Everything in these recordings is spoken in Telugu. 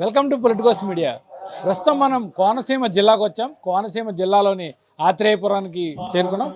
Welcome to Politicos media. ప్రస్తుతం మనం కోనసీమ జిల్లాకు వచ్చాం. కోనసీమ జిల్లాలోని ఆత్రేయపురానికి చేరుకున్నాం.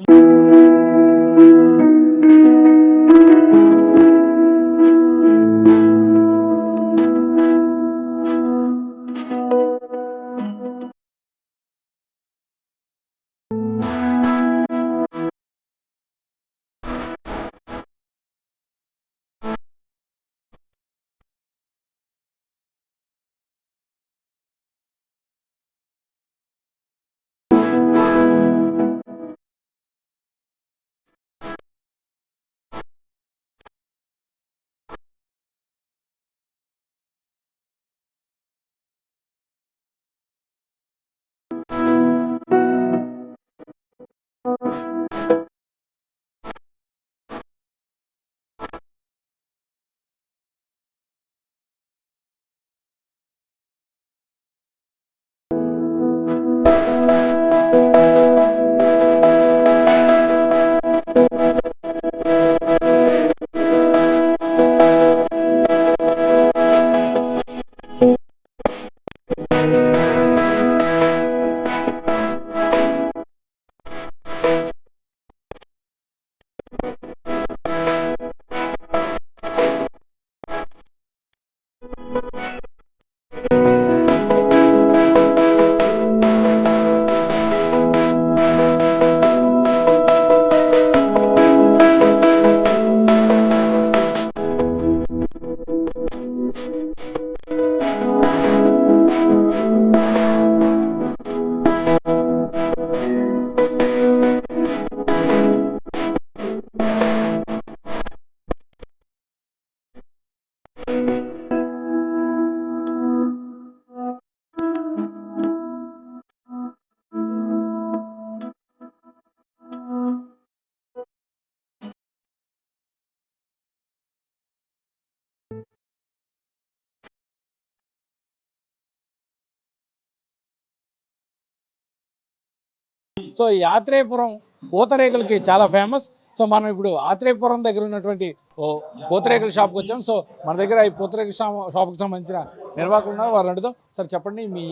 సో ఈ ఆత్రేయపురం పూతరేకులకి చాలా ఫేమస్ సో మనం ఇప్పుడు ఆత్రేయపురం దగ్గర ఉన్నటువంటి ఓ పూతరేకుల షాప్కి వచ్చాం. సో మన దగ్గర ఈ పూతరేకుల షాప్ షాప్కి సంబంధించిన నిర్వాహకులు ఉన్నారు. వారు అడుగుతాం సార్ చెప్పండి మీ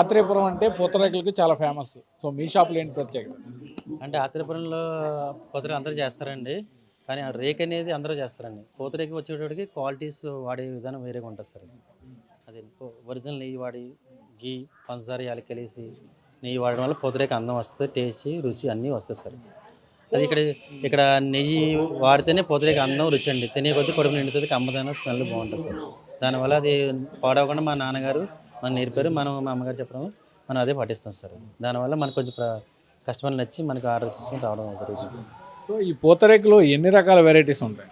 ఆత్రేయపురం అంటే పూతరేకులకి చాలా ఫేమస్ సో మీ షాప్లో ఏంటి ప్రత్యేకత? అంటే ఆత్రేయపురంలో పూతరేకు అందరూ చేస్తారండి. కానీ ఆ రేక్ అనేది అందరూ చేస్తారండి. పూతరేకి వచ్చేటప్పటికి క్వాలిటీస్ వాడే విధానం వేరేగా ఉంటుంది సార్. అది ఒరిజినల్ నెయ్యి వాడి గీ పంచదార యాలకెలేసి నెయ్యి వాడడం వల్ల పూతరేకి అందం వస్తుంది టేస్ట్ రుచి అన్నీ వస్తాయి సార్. అది ఇక్కడ ఇక్కడ నెయ్యి వాడితేనే పూతరేకి అందం రుచి అండి. తినే కొద్దీ కడుపు నిండుతుంది కమ్మదనం స్మెల్ బాగుంటుంది సార్. దానివల్ల అది పాడవకుండా మా నాన్నగారు మనం నేర్పారు మనం మా అమ్మగారు చెప్పడం మనం అదే పాటిస్తాం సార్. దానివల్ల మనకు కొంచెం కస్టమర్లు నచ్చి మనకు ఆర్డర్ తీసుకుని రావడం జరుగుతుంది సో ఈ పూతరేకులో ఎన్ని రకాల వెరైటీస్ ఉంటాయి?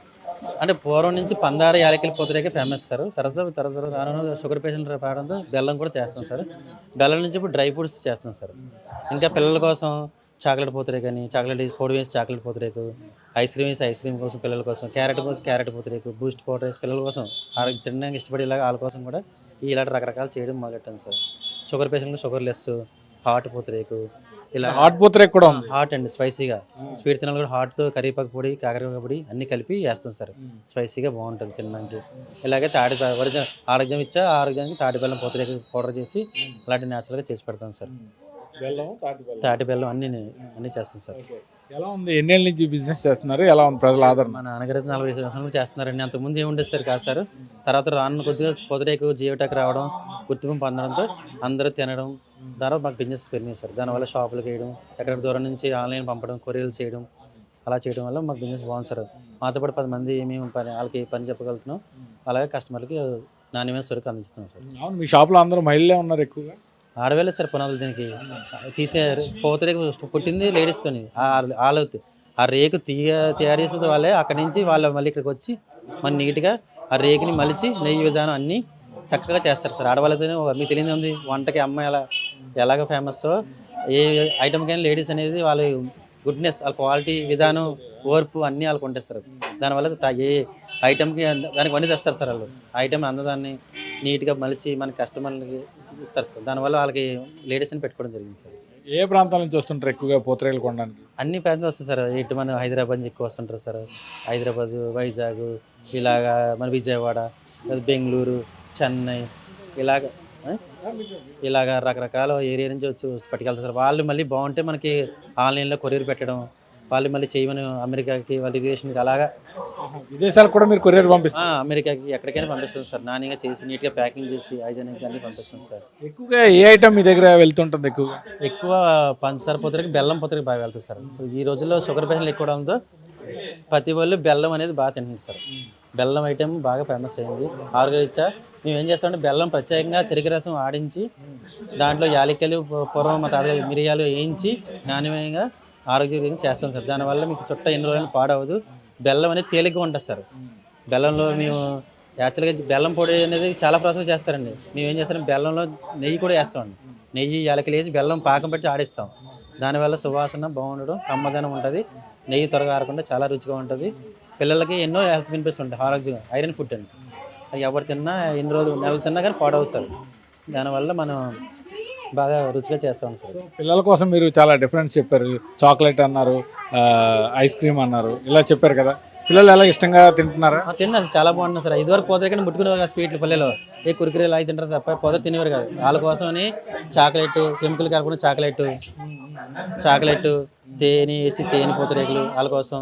అంటే పూర్వం నుంచి పందార యాలకిల పూతరేకే ఫేమస్ సార్. తర్వాత తర్వాత రాను షుగర్ పేషెంట్ రావడంతో బెల్లం కూడా చేస్తాం సార్. బెల్లం నుంచి ఇప్పుడు డ్రై ఫ్రూట్స్ చేస్తాం సార్. ఇంకా పిల్లల కోసం చాక్లెట్ పూతరేక్ అని చాక్లెట్ పొడి వేసి చాక్లెట్ పూతరేకు ఐస్ క్రీమ్ వేసి ఐస్ క్రీమ్ కోసం పిల్లల కోసం క్యారెట్ కోసం క్యారెట్ పూతరేకు బూస్ట్ పౌడర్ వేసి పిల్లల కోసం ఆరోగ్య తినడానికి ఇష్టపడేలాగా వాళ్ళ కోసం కూడా ఇలాంటి రకరకాలు చేయడం మొదలెట్టాం sir. Sugar patient sugar less heart పూతరేకు ఇలా హాట్ పూతరేకు కూడా ఉంది. హాట్ అండి స్పైసీగా. స్వీట్ తినాలి కూడా హాట్తో కరివేపాకు పొడి కాకరకాయ పొడి అన్ని కలిపి వేస్తాం సార్. స్పైసీగా బాగుంటుంది తినడానికి. ఇలాగే తాటి ఒరిజినల్ ఆరోగ్యం ఇచ్చా ఆరోగ్యానికి తాటి బెల్లం పూతరేకు పౌడర్ చేసి అలాంటి నేచురల్గా చేసి పెడతాం సార్. తాటి బెల్లం. అన్ని అన్ని చేస్తాం సార్. ఎలా ఉంది? ఎన్నేళ్ళ నుంచి బిజినెస్ చేస్తున్నారు? ఎలా ఉంది ప్రజల ఆదరణ? మా నాన్నగారు నలభై సంవత్సరాలు చేస్తున్నారండి. అంతకుముందు ఏముండేది సార్ కాదు సార్. తర్వాత రాను కొద్దిగా పొదరేకు జియోటెక్ రావడం గుర్తింపు పొందడంతో అందరూ తినడం తర్వాత మాకు బిజినెస్ పెరిగింది సార్. దానివల్ల షాపులకు వేయడం ఎక్కడ దూరం నుంచి ఆన్లైన్ పంపడం కొరియర్లు చేయడం అలా చేయడం వల్ల మాకు బిజినెస్ బాగుంది సార్. మాతో పాటు పది మంది మేము పని వాళ్ళకి పని చెప్పగలుగుతున్నాం. అలాగే కస్టమర్లకి నాణ్యమైన సరుకు అందిస్తున్నాం సార్. అవును మీ షాప్లో అందరూ మహిళలే ఉన్నారు ఎక్కువగా? ఆడవేళ సార్ పునాదులు దీనికి తీసే పోతరేకు పుట్టింది లేడీస్తోని ఆలవుతుంది ఆ రేకు తీయ తయారు చేసేది వాళ్ళే. అక్కడి నుంచి వాళ్ళు మళ్ళీ ఇక్కడికి వచ్చి మన నీట్గా ఆ రేకుని మలిచి నెయ్యి విధానం అన్నీ చక్కగా చేస్తారు సార్. ఆడవాళ్ళతోనే మీకు తెలియదు ఉంది వంటకి అమ్మాయి ఎలా ఎలాగ ఫేమస్ ఏ ఐటమ్కైనా లేడీస్ అనేది వాళ్ళ గుడ్నెస్ వాళ్ళ క్వాలిటీ విధానం ఓర్పు అన్నీ వాళ్ళకు ఉంటాయి సార్ దానివల్ల ఏ ఐటమ్కి దానికి వన్నీ తెస్తారు సార్ వాళ్ళు. ఐటమ్ అందదాన్ని నీట్గా మలిచి మన కస్టమర్లకి ఇస్తారు సార్. దానివల్ల వాళ్ళకి లేడీస్ని పెట్టుకోవడం జరిగింది సార్. ఏ ప్రాంతాల నుంచి వస్తుంటారు ఎక్కువగా పూతరేకులు కొనడానికి? అన్ని ప్రాంతాలు వస్తాయి సార్. ఇటు మన హైదరాబాద్ నుంచి ఎక్కువ వస్తుంటారు సార్. హైదరాబాద్ వైజాగ్ ఇలాగా మన విజయవాడ బెంగళూరు చెన్నై ఇలాగ? ఇలాగ రకరకాల ఏరియా నుంచి వచ్చి పట్టుకెళ్తారు సార్. వాళ్ళు మళ్ళీ బాగుంటే మనకి ఆన్లైన్లో కొరియర్ పెట్టడం వాళ్ళు మళ్ళీ చేయమని అమెరికాకి వాళ్ళ ఇరిగేషన్కి అలాగా విదేశాలకు కూడా మీరు కొరియర్ పంపిస్తారు? అమెరికాకి ఎక్కడికైనా పంపిస్తాం సార్. నాణ్యంగా చేసి నీట్గా ప్యాకింగ్ చేసి హైజెనిక్ అన్ని పంపిస్తాం సార్. ఎక్కువగా ఏ ఐటమ్ మీ దగ్గర వెళ్తుంటుంది ఎక్కువగా? ఎక్కువ పంచదార పొత్తులకి బెల్లం పొత్తులకి బాగా వెళ్తుంది సార్. ఈ రోజుల్లో షుగర్ పేషెంట్లు ఎక్కువ అవడంతో ప్రతి వాళ్ళు బెల్లం అనేది బాగా తింటుంది సార్. బెల్లం ఐటెం బాగా ఫేమస్ అయింది. ఆరోగ్యరీత్యా మేము ఏం చేస్తామంటే బెల్లం ప్రత్యేకంగా చెరుకు రసం ఆడించి దాంట్లో యాలక్కలు పూర్వం మా తాత మిరియాలు వేయించి నాణ్యమయంగా ఆరోగ్యంగా చేస్తాం సార్. దానివల్ల మీకు చుట్ట ఎన్ని రోజులు పాడవదు. బెల్లం అనేది తేలిగ్గా ఉంటుంది సార్. బెల్లంలో మేము యాక్చువల్గా బెల్లం పొడి అనేది చాలా ప్రాసెస్ చేస్తారండి. మేము ఏం చేస్తాం బెల్లంలో నెయ్యి కూడా వేస్తామండి నెయ్యి యాలకులు వేసి బెల్లం పాకం పెట్టి ఆడిస్తాం. దానివల్ల సువాసన బాగుండడం కమ్మదనం ఉంటుంది. నెయ్యి త్వరగా ఆరకుండా చాలా రుచిగా ఉంటుంది. పిల్లలకి ఎన్నో హెల్త్ బెనిఫిట్స్ ఉంటాయి ఆరోగ్యం ఐరన్ ఫుడ్ అండి. ఎవరు తిన్నా ఎన్ని రోజులు నెలలు తిన్నా కానీ పాడవు సార్. దానివల్ల మనం బాగా రుచిగా చేస్తాం సార్. పిల్లల కోసం మీరు చాలా డిఫరెన్స్ చెప్పారు. చాక్లెట్ అన్నారు ఐస్ క్రీమ్ అన్నారు ఇలా చెప్పారు కదా. పిల్లలు ఎలా ఇష్టంగా తింటున్నారా? తిన్నారు చాలా బాగుంటుంది సార్. ఇదివరకు పోతే కానీ ముట్టుకునేవారు కాదు స్వీట్లు పల్లెలో. ఏ కురికురేలు అవి తింటారు తప్ప పోతే తినేవారు కాదు. వాళ్ళ కోసమని చాక్లెట్ కెమికల్ కాకుండా చాక్లెట్ చాక్లెట్ తేనె వేసి తేనె పూతరేకులు వాళ్ళ కోసం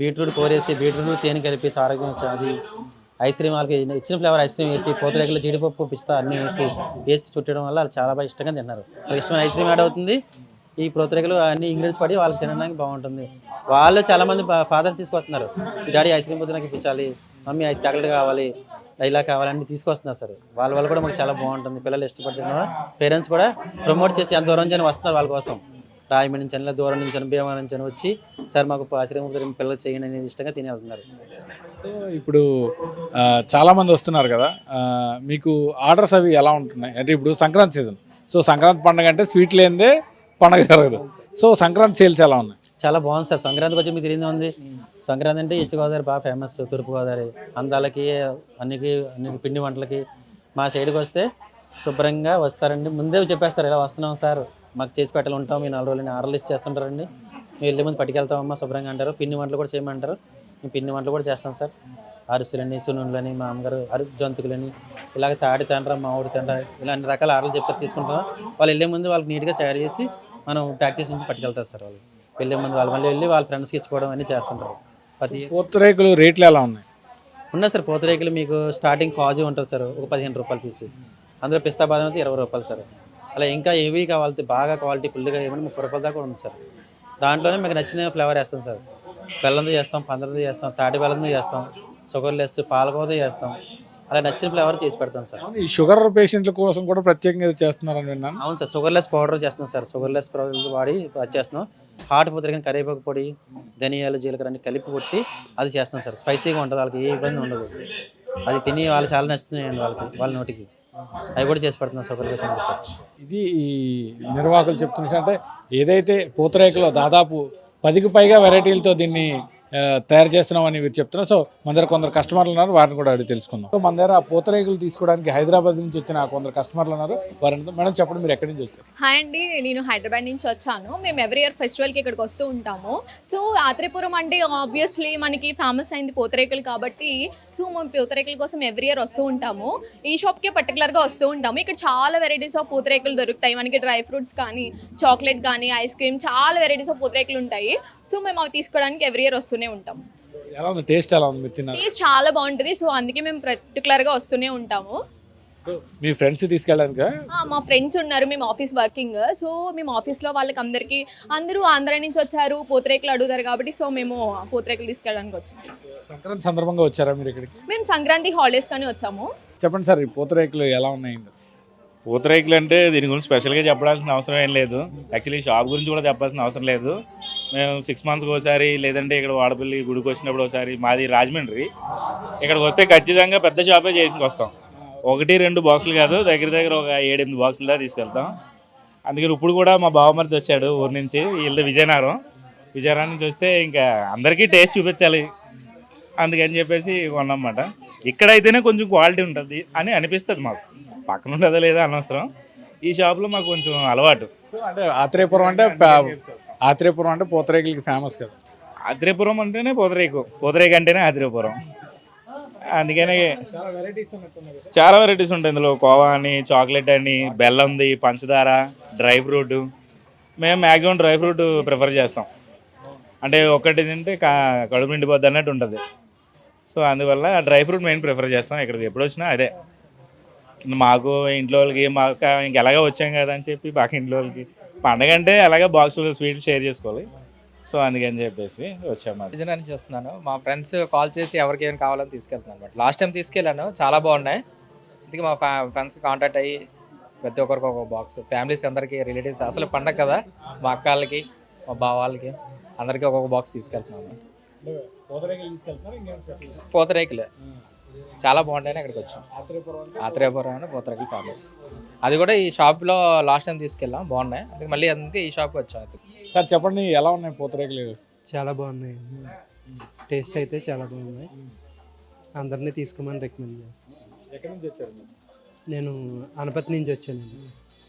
బీట్రూట్ కోరేసి బీట్రూట్ తేనె కలిపి ఆరోగ్యం అది ఐస్ క్రీమ్ వాళ్ళకి ఇచ్చిన ఫ్లేవర్ ఐస్ క్రీమ్ వేసి పూతరేకులు జీడిపప్పు పిస్తా అన్నీ వేసి వేసి చుట్టడం వల్ల వాళ్ళు చాలా బాగా ఇష్టంగా తిన్నారు. వాళ్ళకి ఇష్టమైన ఐస్ క్రీమ్ యాడ్ అవుతుంది. ఈ పూతరేకులు అన్ని ఇంగ్రీడియంట్స్ పడి వాళ్ళకి తినడానికి బాగుంటుంది. వాళ్ళు చాలామంది ఫాదర్ తీసుకొస్తున్నారు. డాడీ ఐస్ క్రీమ్ పొద్దు నాకు ఇప్పించాలి. మమ్మీ ఐస్ చాక్లెట్ కావాలి. ఇలా కావాలని తీసుకొస్తున్నారు సార్. వాళ్ళ వల్ల కూడా మాకు చాలా బాగుంటుంది. పిల్లలు ఇష్టపడుతున్నారు పేరెంట్స్ కూడా ప్రమోట్ చేసి ఎంత దూరం నుంచి వస్తున్నారు వాళ్ళ కోసం. రాయమండ్రి నుంచి దూరం నుంచి భీమా భీమవరం నుంచి వచ్చి సార్ మాకు ఆశ్రమం పిల్లలు చేయండి అనేది ఇష్టంగా తిని వెళ్తున్నారు ఇప్పుడు చాలామంది వస్తున్నారు కదా. మీకు ఆర్డర్స్ అవి ఎలా ఉంటున్నాయి? అంటే ఇప్పుడు సంక్రాంతి సీజన్. సో సంక్రాంతి పండుగ అంటే స్వీట్ లేనిదే పండుగ జరగదు. సో సంక్రాంతి సేల్స్ ఎలా ఉన్నాయి? చాలా బాగుంది సార్. సంక్రాంతికి వచ్చి మీకు తెలియదు ఉంది. సంక్రాంతి అంటే ఈస్ట్ గోదావరి బాగా ఫేమస్ తూర్పు గోదావరి. అందాలకి అన్నికి అన్ని పిండి వంటలకి మా సైడ్కి వస్తే శుభ్రంగా వస్తారండి. ముందే చెప్పేస్తారు ఇలా వస్తున్నాం సార్. మాకు చేసి పెట్టాలి ఉంటాం. మీ నాలుగు రోజులు ఆర్డర్లు ఇచ్చేస్తుంటారండి. వెళ్ళే ముందు పట్టుకెళ్తామమ్మా శుభ్రంగా అంటారు. పిండి వంటలు కూడా చేయమంటారు. పిండి వంటలు కూడా చేస్తాం సార్. అరిసెలని సున్నుండ్లని మా అమ్మగారు అరు జంతుకులని ఇలాగ తాడి తండ్ర మామిడి తండ్ర ఇలా అన్ని రకాల ఆర్డర్లు చెప్తారు తీసుకుంటాం. వాళ్ళు వెళ్ళే ముందు వాళ్ళకి నీట్గా తయారు చేసి మనం ప్యాక్ చేసి ఉంచి పట్టుకెళ్తారు సార్ వాళ్ళు. వెళ్ళే ముందు వాళ్ళు మళ్ళీ వెళ్ళి వాళ్ళ ఫ్రెండ్స్కి ఇచ్చుకోవడం అన్నీ చేస్తుంటారు. ప్రతి పూతరేకులు రేట్లు ఎలా ఉన్నాయి? ఉన్నాయి సార్. పూతరేకులు మీకు స్టార్టింగ్ కాజు ఉంటుంది సార్. ఒక పదిహేను రూపాయల పీస్. అందులో పిస్తా బాదం అయితే ఇరవై రూపాయలు సార్. అలా ఇంకా ఏవి కావాలి బాగా క్వాలిటీ ఫుల్గా ఏమైనా ముప్పై రూపాయల దాకా ఉంది సార్. దాంట్లోనే మీకు నచ్చిన ఫ్లేవర్ వేస్తాం సార్. బెల్లంతో చేస్తాం పందరతో చేస్తాం తాటి బెల్లంతో చేస్తాం షుగర్ లెస్ పాలకోతో చేస్తాం. అలా నచ్చిన ఫ్లేవర్ చేసి పెడతాం సార్? ఈ షుగర్ పేషెంట్ల కోసం కూడా ప్రత్యేకంగా చేస్తున్నారని విన్నాను. అవును సార్ షుగర్ లెస్ పౌడర్ చేస్తున్నాం సార్. షుగర్ లెస్ పౌడర్ వాడి అది చేస్తున్నాం. హాట్ పూతరేకని కరివేపాకు పొడి ధనియాలు జీలకర్ర అన్ని కలిపి కొట్టి అది చేస్తాం సార్. స్పైసీగా ఉంటుంది వాళ్ళకి ఏ ఇబ్బంది ఉండదు. అది తిని వాళ్ళు చాలా నచ్చుతున్నాయండి వాళ్ళకి వాళ్ళ నోటికి. అవి కూడా చేసి పెడుతున్నాం షుగర్ పేషెంట్ సార్. ఇది ఈ నిర్వాహకులు చెప్తున్న అంటే ఏదైతే పూతరేకులో దాదాపు పదికి పైగా వెరైటీలతో దీన్ని తయారు చేస్తున్నామని మీరు చెప్తున్నారు. సో మన దగ్గర కొందరు కస్టమర్లు ఉన్నారు వారిని కూడా అడిగి తెలుసుకుందాం. సో మన దగ్గర ఆ పూతరేకులు తీసుకోవడానికి హైదరాబాద్ నుంచి వచ్చిన కొందరు కస్టమర్లు ఉన్నారు. వారిని మేడం చెప్పండి మీరు ఎక్కడి నుంచి వచ్చారు? హాయ్ అండి నేను హైదరాబాద్ నుంచి వచ్చాను. మేము ఎవ్రీ ఇయర్ ఫెస్టివల్కి ఇక్కడికి వస్తూ ఉంటాము. సో ఆత్రేపురం అంటే ఆబ్వియస్లీ మనకి ఫేమస్ అయింది పూతరేకులు కాబట్టి సో మేము పూతరేకుల కోసం ఎవ్రీ ఇయర్ వస్తూ ఉంటాము. ఈ షాప్కి పర్టికులర్గా వస్తూ ఉంటాము. ఇక్కడ చాలా వెరైటీస్ ఆఫ్ పూతరేకులు దొరుకుతాయి. మనకి డ్రై ఫ్రూట్స్ కానీ చాక్లెట్ కానీ ఐస్ క్రీమ్ చాలా వెరైటీస్ ఆఫ్ పూతరేకులు ఉంటాయి. సో మేము అవి తీసుకోవడానికి ఎవ్రీ ఇయర్ వస్తూనే ఉంటాము ఎలా ఉంది? టేస్ట్ ఎలా ఉంది? టేస్ట్ చాలా బాగుంటుంది. సో అందుకే మేము పర్టికులర్గా వస్తూనే ఉంటాము. మీ ఫ్రెండ్స్ తీసుకెళ్ళడానికి? మా ఫ్రెండ్స్ ఉన్నారు. మేము ఆఫీస్ వర్కింగ్ సో మేము ఆఫీస్లో వాళ్ళకి అందరికీ అందరూ ఆంధ్ర నుంచి వచ్చారు. పూతరేకులు అడుగుతారు కాబట్టి సో మేము పూతరేకులు తీసుకెళ్ళడానికి వచ్చాము సంక్రాంతి సందర్భంగా వచ్చారా మీరు ఇక్కడికి? మేము సంక్రాంతి హాలిడేస్ కానీ వచ్చాము. చెప్పండి సార్ ఈ పూతరేకులు ఎలా ఉన్నాయండి పూతరేకులు అంటే దీని గురించి స్పెషల్గా చెప్పడాల్సిన అవసరం ఏం లేదు. యాక్చువల్లీ షాప్ గురించి కూడా చెప్పాల్సిన అవసరం లేదు. మేము సిక్స్ మంత్స్కి ఒకసారి లేదంటే ఇక్కడ వాడపల్లి గుడికి వచ్చినప్పుడు ఒకసారి మాది రాజమండ్రి. ఇక్కడికి వస్తే ఖచ్చితంగా పెద్ద షాపే చేసి వస్తాం. ఒకటి రెండు బాక్సులు కాదు దగ్గర దగ్గర ఒక ఏడెనిమిది బాక్సులు దాకా తీసుకెళ్తాం. అందుకని ఇప్పుడు కూడా మా బావమరిది వచ్చాడు ఊరి నుంచి వీళ్ళు విజయనగరం. విజయనగరం నుంచి వస్తే ఇంకా అందరికీ టేస్ట్ చూపించాలి. అందుకని చెప్పేసి కొన్నమాట ఇక్కడైతేనే కొంచెం క్వాలిటీ ఉంటుంది అని అనిపిస్తుంది మాకు. పక్కన ఉంటుందా లేదా అనవసరం. ఈ షాప్లో మాకు కొంచెం అలవాటు. అంటే ఆత్రేయపురం అంటే ఆత్రేయపురం అంటే పూతరేకులకి ఫేమస్ కదా. ఆత్రేయపురం అంటేనే పూతరేకు. పూతరేకు అంటేనే ఆత్రేయపురం. అందుకని చాలా వెరైటీస్ ఉంటాయి ఇందులో. కోవా అని చాక్లెట్ అని బెల్లంది పంచదార డ్రై ఫ్రూట్. మేము మ్యాక్సిమం డ్రై ఫ్రూట్ ప్రిఫర్ చేస్తాం. అంటే ఒక్కటి తింటే కా కడుపు నిండిపోద్ది అన్నట్టు ఉంటుంది. సో అందువల్ల డ్రై ఫ్రూట్ మెయిన్ ప్రిఫర్ చేస్తాం ఇక్కడికి. ఎప్పుడు వచ్చినా అదే. మాకు ఇంట్లో వాళ్ళకి మాకు ఇంకెలాగా వచ్చాం కదా అని చెప్పి బాగా ఇంట్లో వాళ్ళకి పండగ అంటే అలాగే బాక్సులు స్వీట్ షేర్ చేసుకోవాలి. సో అందుకని చెప్పేసి వచ్చాము అది విజయనగరం నుంచి మా ఫ్రెండ్స్ కాల్ చేసి ఎవరికి ఏం కావాలని తీసుకెళ్తున్నాను అనమాట లాస్ట్ టైం తీసుకెళ్ళాను. చాలా బాగున్నాయి. అందుకే మా ఫ్రెండ్స్ కాంటాక్ట్ అయ్యి ప్రతి ఒక్కరికి ఒక బాక్స్. ఫ్యామిలీస్ అందరికీ రిలేటివ్స్ అసలు పండగ కదా. మా అక్కలకి మా బావాళ్ళకి అందరికీ ఒక్కొక్క బాక్స్ తీసుకెళ్తున్నాను పూతరేకులు. చాలా బాగుంటాయని అక్కడికి వచ్చాం. ఆత్రేయపురం అంటే? అని పూతరేకులు ఫేమస్. అది కూడా ఈ షాప్లో లాస్ట్ టైం తీసుకెళ్ళాం. బాగున్నాయి. అందుకే మళ్ళీ అందుకే ఈ షాప్కి వచ్చాం సార్ చెప్పండి ఎలా ఉన్నాయి పూతరేకులు? చాలా బాగున్నాయి. టేస్ట్ అయితే చాలా బాగున్నాయి. అందరినీ తీసుకోమని రికమెండ్ చేస్తాను? నేను అనపతి నుంచి వచ్చాను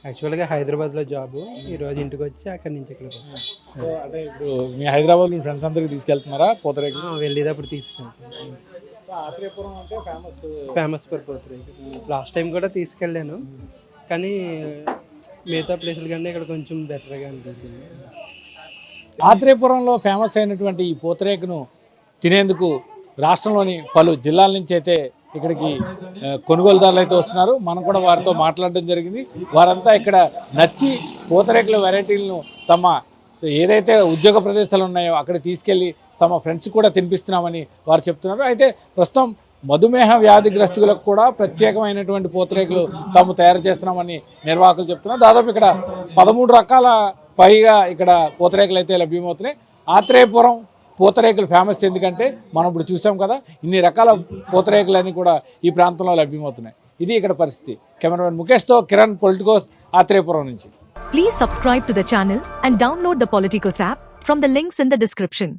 యాక్చువల్గా హైదరాబాద్లో జాబు. ఈరోజు ఇంటికి వచ్చి అక్కడి నుంచి వచ్చాను సో అంటే ఇప్పుడు మీ హైదరాబాద్ మీ ఫ్రెండ్స్ అందరికి తీసుకెళ్తున్నారా? పూతరేకులు వెళ్ళేటప్పుడు తీసుకెళ్తాను. ఆత్రేయపురం అంటే ఫేమస్ ఫేమస్ ఫర్ పోతురాయి లాస్ట్ టైం కూడా తీసుకెళ్ళాను. కానీ మిగతా ప్లేసుల కంటే ఇక్కడ కొంచెం బెటర్గా అనిపించింది. ఆత్రేయపురంలో ఫేమస్ అయినటువంటి ఈ పూతరేకును తినేందుకు రాష్ట్రంలోని పలు జిల్లాల నుంచి అయితే ఇక్కడికి కొనుగోలుదారులు అయితే వస్తున్నారు. మనం కూడా వారితో మాట్లాడడం జరిగింది. వారంతా ఇక్కడ నచ్చి పూతరేకుల వెరైటీలను తమ ఏదైతే ఉద్యోగ ప్రదేశాలు ఉన్నాయో అక్కడ తీసుకెళ్ళి తమ ఫ్రెండ్స్ కూడా తినిపిస్తున్నామని వారు చెప్తున్నారు. అయితే ప్రస్తుతం మధుమేహ వ్యాధిగ్రస్తులకు కూడా ప్రత్యేకమైనటువంటి పూతరేకులు తాము తయారు చేస్తున్నామని నిర్వాహకులు చెప్తున్నారు. దాదాపు ఇక్కడ పదమూడు రకాల పైగా ఇక్కడ పూతరేకులు అయితే లభ్యమవుతున్నాయి. ఆత్రేయపురం పూతరేకులు ఫేమస్ ఎందుకంటే మనం ఇప్పుడు చూసాం కదా ఇన్ని రకాల పూతరేకులన్నీ కూడా ఈ ప్రాంతంలో లభ్యమవుతున్నాయి. ఇది ఇక్కడ పరిస్థితి. కెమెరామెన్ ముఖేష్తో కిరణ్ పొలిటికోస్ ఆత్రేయపురం నుంచి. Please subscribe to the channel and download the Politicos app from the links in the description